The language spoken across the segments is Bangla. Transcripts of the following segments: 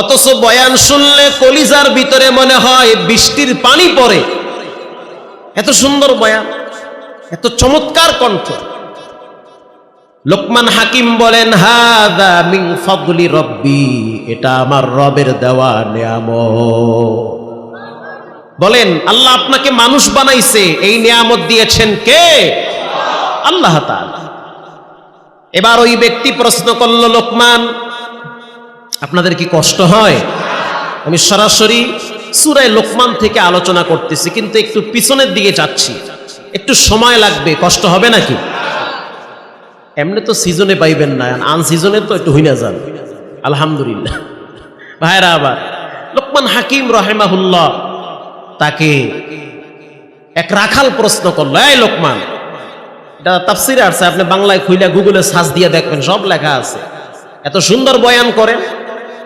অথচ বয়ান শুনলে কলিজার ভিতরে মনে হয় বৃষ্টির পানি পড়ে। এত সুন্দর বয়ান, এত চমৎকার কণ্ঠ। লোকমান হাকিম বলেন, হাদা মিং রব্বি, এটা আমার রবের দেওয়া নিয়ামত। বলেন, আল্লাহ আপনাকে মানুষ বানাইছে, এই নিয়ামত দিয়েছেন কে? আল্লাহ এবার ওই ব্যক্তি প্রশ্ন করল, লোকমান আপনাদের কি কষ্ট হয়? আমি সরাসরি সুরায় লোকমান থেকে আলোচনা করতেছি, কিন্তু একটু পিছনের দিকে যাচ্ছি। একটু সময় লাগবে, কষ্ট হবে নাকি? এমনি তো সিজনে পাইবেন না, আন সিজনে তো একটু হইনা যান। আলহামদুলিল্লাহ। ভাইরা আবার, লোকমান হাকিম রহেমাহুল্লাহ তাকে এক রাখাল প্রশ্ন করল, এই লোকমান, এটা তাফসিরে আসছে, আপনি বাংলায় খুইলা গুগলে সার্চ দিয়ে দেখবেন, সব লেখা আছে। এত সুন্দর বয়ান করেন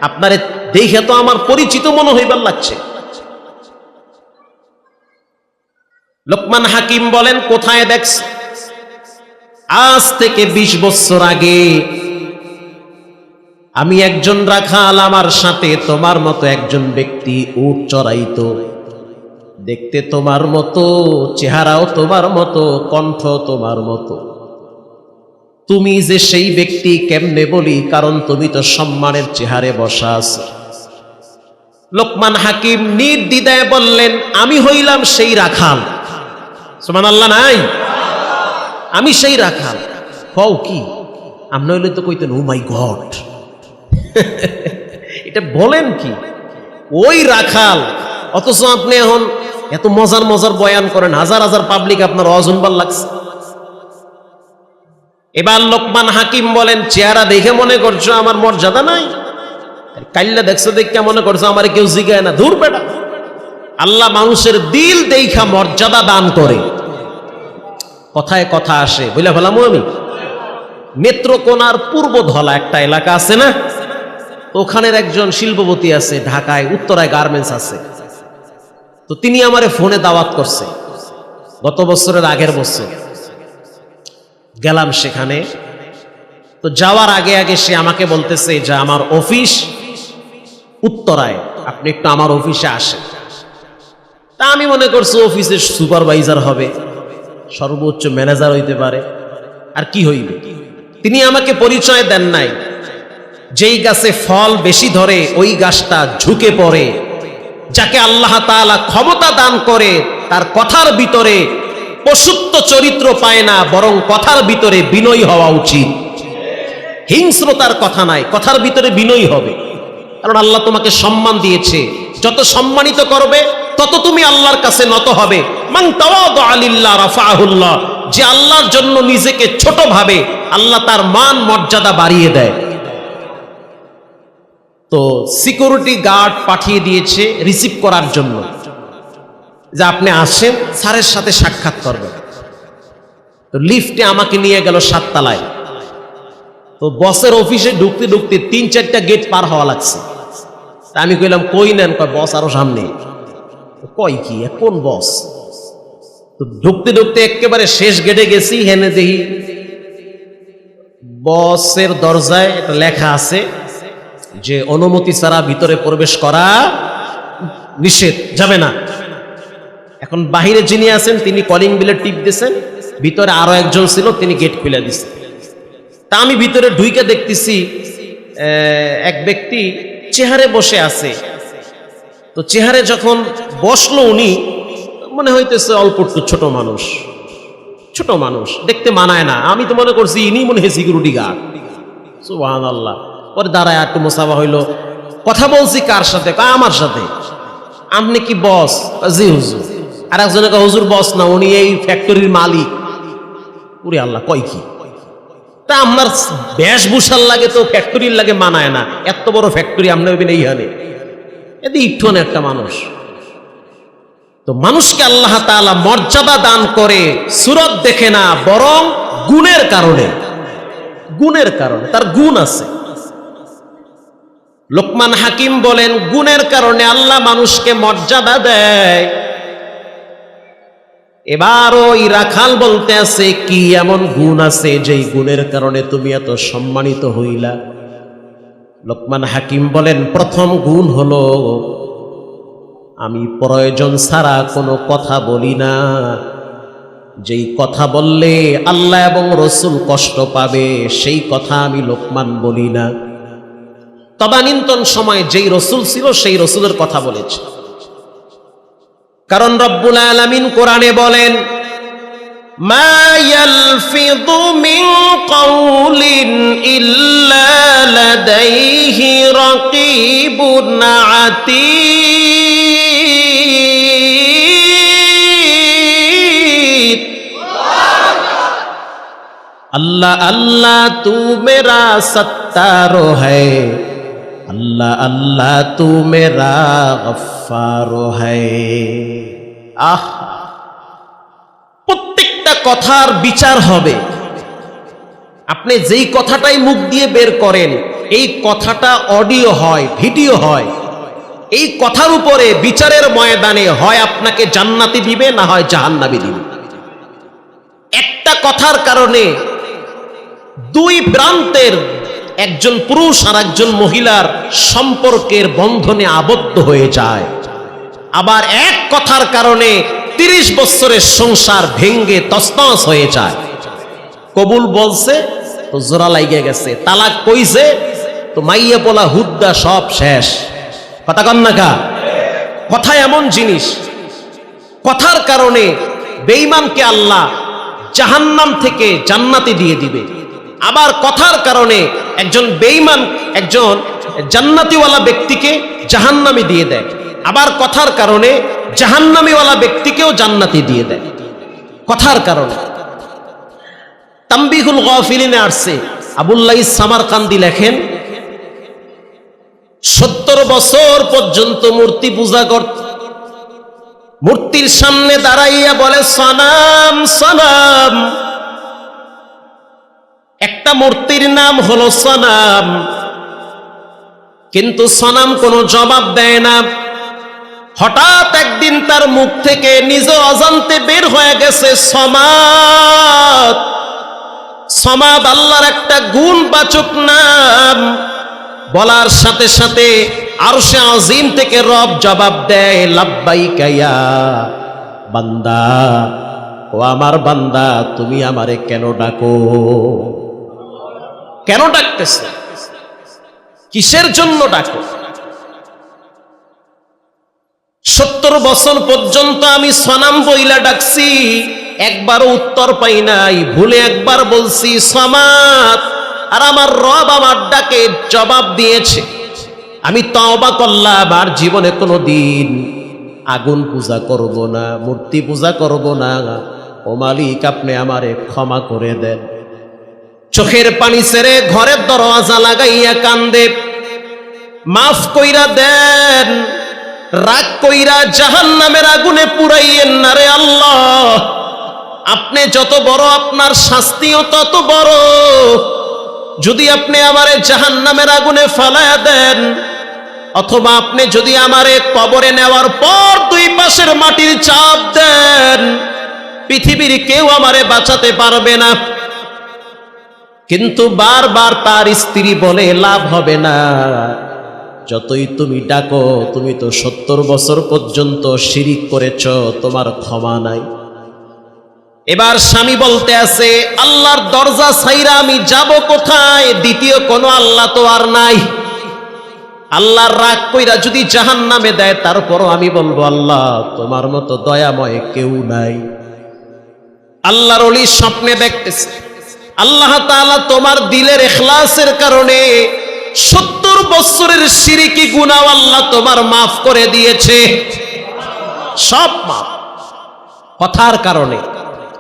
আপনারে দেখে তো আমার পরিচিত মনে হইবার লাগছে। লোকমান হাকিম বলেন, কোথায় দেখছ আজ থেকে ২০ বছর আগে আমি একজন রাখাল, আমার সাথে তোমার মতো একজন ব্যক্তি উট চড়াইতো। দেখতে তোমার মতো, চেহারাও তোমার মতো, কণ্ঠ তোমার মতো। তুমি যে সেই ব্যক্তি কেমনে বলি? কারণ তুমি তো সম্মানের চেহারে বসা আছো। লোকমান হাকিম নির্দ্বিধায় বললেন, আমি হইলাম সেই রাখাল। সমান আল্লাহ নাই? আমি সেই রাখাল। হও কি? আপনি হইলে তো কইতেন, ও মাই গড। এটা বলেন কি? ওই রাখাল। অথচ আপনি এখন এত মজার মজার বয়ান করেন, হাজার হাজার পাবলিক আপনার অজনবার লাগছে এবার লোকমান হাকিম বলেন, চেহারা দেখে মনে করছ আমার মর্যাদা নাই? কাল্লা দেখছ দেখে মনে করছ আমার কেউ জিগায় না। দূর বেটা। আল্লাহ মানুষের দিল দেখা মর্যাদা দান করে। কথায় কথা আসে। বুঝলে ফেলাম আমি নেত্রকোনার পূর্ব ধলা একটা এলাকা আছে না? ওখানের একজন শিল্পপতি আছে, ঢাকায় উত্তরায় গার্মেন্টস আছে। তো তিনি আমারে ফোনে দাওয়াত করছে। গত বছরের আগের বছর। গেলাম সেখানে। তো যাওয়ার আগে আগে সে আমাকে বলতেছে যে, আমার অফিস উত্তরায়। আপনি একটু আমার অফিসে আসেন। তা আমি মনে করছি অফিসের সুপারভাইজার হবে, সর্বোচ্চ ম্যানেজার হইতে পারে। আর কি হইবে? তিনি আমাকে পরিচয় দেন নাই। যেই গাছে ফল বেশি ধরে, ওই গাছটা ঝুঁকে পড়ে। যাকে আল্লাহ তাআলা ক্ষমতা দান করে, তার কথার ভিতরে পশুত্ব চরিত্র পায় না, বরং কথার ভিতরে বিনয়ী হওয়া উচিত। হিংস্রতার কথা নাই, কথার ভিতরে বিনয়ী হবে। কারণ আল্লাহ তোমাকে সম্মান দিয়েছে। যত সম্মানিত করবে, তত তুমি আল্লাহর কাছে নত হবে। তাওয়াদু আলিল্লাহ রাফাহুল্লাহ, যে আল্লাহর জন্য নিজেকে ছোট ভাবে, আল্লাহ তার মান মর্যাদা বাড়িয়ে দেয়। তো সিকিউরিটি গার্ড পাঠিয়ে দিয়েছে রিসিভ করার জন্য। যে আপনি আসেন, স্যারের সাথে সাক্ষাৎ করবেন। তো লিফটে আমাকে নিয়ে গেল সাততলায়। তো বসের অফিসে ঢুকতে ঢুকতে তিন চারটা গেট পার হওয়া লাগছে। তা আমি কইলাম, কই নেন? কয়, বস আরও সামনে কয় কি? কোন বস? তো ঢুকতে ঢুকতে একেবারে শেষ গেটে গেছি, হেনে দেখি বসের দরজায় একটা লেখা আছে যে, অনুমতি ছাড়া ভিতরে প্রবেশ করা নিষেধ, যাবে না। এখন বাহিরে যিনি আছেন, তিনি কলিং বিলে টিপ দিয়েছেন, ভিতরে আরও একজন ছিল, তিনি গেট খুলে দিছেন তা আমি ভিতরে ঢুইকে দেখতেছি এক ব্যক্তি চেহারে বসে আছে। তো চেহারে যখন বসল উনি, মনে হইতেছে অল্প একটু ছোট মানুষ। ছোট মানুষ, দেখতে মানায় না। আমি তো মনে করছি ইনি মনে হয় সিকিউরিটি গার্ড সুবাহান আল্লাহ পরে দাঁড়ায় একটু মোসাফা হইল। কথা বলছি কার সাথে? আমার সাথে। আপনি কি বস জি, হুজুর। আর একজনে হুজুর, বস না, উনি এই ফ্যাক্টরির মালিক। উরে আল্লাহ, কয় কি? তা আপনার বেশভূষার লাগে তো ফ্যাক্টরির লাগে মানায় না। এত বড় ফ্যাক্টরি আমরা হইবেন এইখানে। এদি ইট্টন একটা মানুষ। তো মানুষকে আল্লাহ তাআলা মর্যাদা দান করে, সুরত দেখে না, বরং গুণের কারণে। গুণের কারণে, তার গুণ আছে। লোকমান হাকিম বলেন, গুণের কারণে আল্লাহ মানুষকে মর্যাদা দেয়। এবার ওই রাখাল বলতে আছে, কি এমন গুণ আছে যেই গুণের কারণে তুমি এত সম্মানিত হইলা? লোকমান হাকিম বলেন, প্রথম গুণ হলো, আমি প্রয়োজন ছাড়া কোনো কথা বলি না। যেই কথা বললে আল্লাহ এবং রসুল কষ্ট পাবে, সেই কথা আমি লোকমান বলি না। তদানীন্তন সময় যেই রসুল ছিল, সেই রসুলের কথা বলেছে। কারণ রব্বুল আলামিন কোরআনে বলেন, মা ইয়ালফিযু মিন কাউলিন ইল্লা লাদাইহি রাকীবুন আতীত আল্লাহ আল্লাহ, তু মেরা সত্তারো হ্যায় আল্লাহ আল্লাহ, তু মেরা গফারো আহ, প্রত্যেকটা কথার বিচার হবে। আপনি যেই কথাটাই মুখ দিয়ে বের করেন, এই কথাটা অডিও হয়, ভিডিও হয়। এই কথার উপরে বিচারের ময়দানে হয়, আপনাকে জান্নাতি দিবে, না হয় জাহান্নাবি দিবে। একটা কথার কারণে দুই প্রান্তের একজন পুরুষ আর একজন মহিলার সম্পর্কের বন্ধনে আবদ্ধ হয়ে যায়। আবার এক কথার কারণে তিরিশ বছরের সংসার ভেঙ্গে তস্তস হয়ে যায়। কবুল বলছে তো জোড়া লাইগে গেছে, তালাক কইছে, তো মাইয়া পোলা হুদ্দা সব শেষ। কথা কন না কা? কথা এমন জিনিস, কথার কারণে বেঈমানকে আল্লাহ জাহান্নাম থেকে জান্নাতে দিয়ে দিবে। আবার কথার কারণে একজন বেঈমান, একজন জান্নাতিওয়ালা ব্যক্তিকে জাহান্নামি দিয়ে দেয়। আবার কথার কারণে জাহান্নামিওয়ালা ব্যক্তিকেও জান্নাতি দিয়ে দেয়। কথার কারণে। তাম্বিহুল গফিলিনে আসছে। আবুল্লাহ সামারকান্দি লেখেন, সত্তর বছর পর্যন্ত মূর্তি পূজা করত মূর্তির সামনে দাঁড়াইয়া বলে সনাম সনাম একটা মূর্তির নাম হলো সনাম। কিন্তু সনাম কোনো জবাব দেয় না। হঠাৎ একদিন তার মুখ থেকে নিজ অজান্তে বের হয়ে গেছে সমাদ। সমাদ আল্লাহর একটা গুণবাচক নাম। বলার সাথে সাথে আর সে আজিম থেকে রব জবাব দেয় লাব্বাই কাইয়া বান্দা। ও আমার বান্দা, তুমি আমারে কেন ডাকো? কেন ডাকতেছে? কিসের জন্য ডাকো? সত্তর বছর পর্যন্ত আমি সনাম বইলা ডাকছি, একবারও উত্তর পাই নাই, ভুলে একবার বলছি, সমাত। আর আমার রব আমার ডাকে জবাব দিয়েছে, আমি তওবা করলাম, আর জীবনে কোনো দিন আগুন পূজা করব না, মূর্তি পূজা করব না। ও মালিক, আপনি আমারে ক্ষমা করে দেন। চোখের পানি ছেড়ে ঘরের দরওয়াজা লাগাইয়া কান্দে। মাফ কইরা দেন, রাগ কইরা জাহান নামের আগুনে পুরাইয়েন না রে আল্লাহ। আপনি যত বড় আপনার শাস্তিও তত বড়। যদি আপনি আমারে জাহান নামের আগুনে ফালায়া দেন, অথবা আপনি যদি আমারে কবরে নেওয়ার পর দুই পাশের মাটির চাপ দেন, পৃথিবীর কেউ আমারে বাঁচাতে পারবে না। কিন্তু বারবার তার স্ত্রী বলে, লাভ হবে না। যতই তুমি ডাকো, তুমি তো সত্তর বছর পর্যন্ত শিরিক করেছ, তোমার ক্ষমা নাই। এবার স্বামী বলতে আছে, আল্লাহর দরজা ছাইরা আমি যাব কোথায়? দ্বিতীয় কোনো আল্লাহ তো আর নাই। আল্লাহর রাগ কইরা যদি জাহান নামে দেয়, তারপরও আমি বলব, আল্লাহ, তোমার মতো দয়াময় কেউ নাই। আল্লাহর অলি স্বপ্নে দেখতেছে। আল্লাহ তাআলা তোমার দিলের এখলাসের কারণে সত্তর বছরের সিরিকি গুনাও আল্লাহ তোমার মাফ করে দিয়েছে। সব মাফ। কথার কারণে।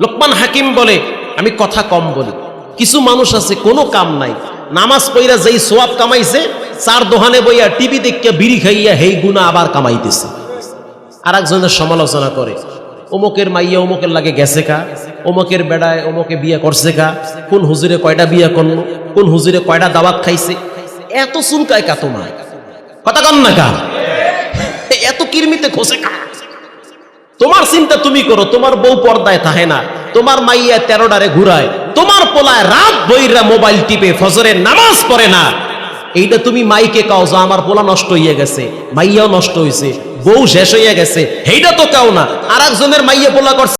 লোকমান হাকিম বলে, আমি কথা কম বলি। কিছু মানুষ আছে, কোনো কাম নাই। নামাজ পইরা যেই সোয়াব কামাইছে, চার দোহানে বইয়া টিভি দেখিয়া বিড়ি খাইয়া হেই গুণা আবার কামাইতেছে। আর একজনের সমালোচনা করে। অমুকের মাইয়া অমুকের লাগে গেছে কা? অমুকের বেড়ায় অমুকে বিয়ে করছে কা? কোন হুজুরে কয়টা বিয়ে করল? কোন হুজুরে কয়টা দাওয়াত খাইছে? এত চুলকায় কা তোমার? কথা কন না কা? এত কিরমিতে খোসে কা? তোমার চিন্তা তুমি করো, তোমার বউ পর্দায় থাকে না, তোমার মাইয়া তেরোডারে ঘুরায়, তোমার পোলায় রাত বইরা মোবাইল টিপে ফজরের নামাজ পড়ে না। এইটা তুমি মাইকে কাও যা, আমার পোলা নষ্ট হইয়া গেছে, মাইয়াও নষ্ট হইছে। বউ শেষ হইয়া গেছে হেইটা তো কেউ না আর একজনের মাইয়া পোলা করছে।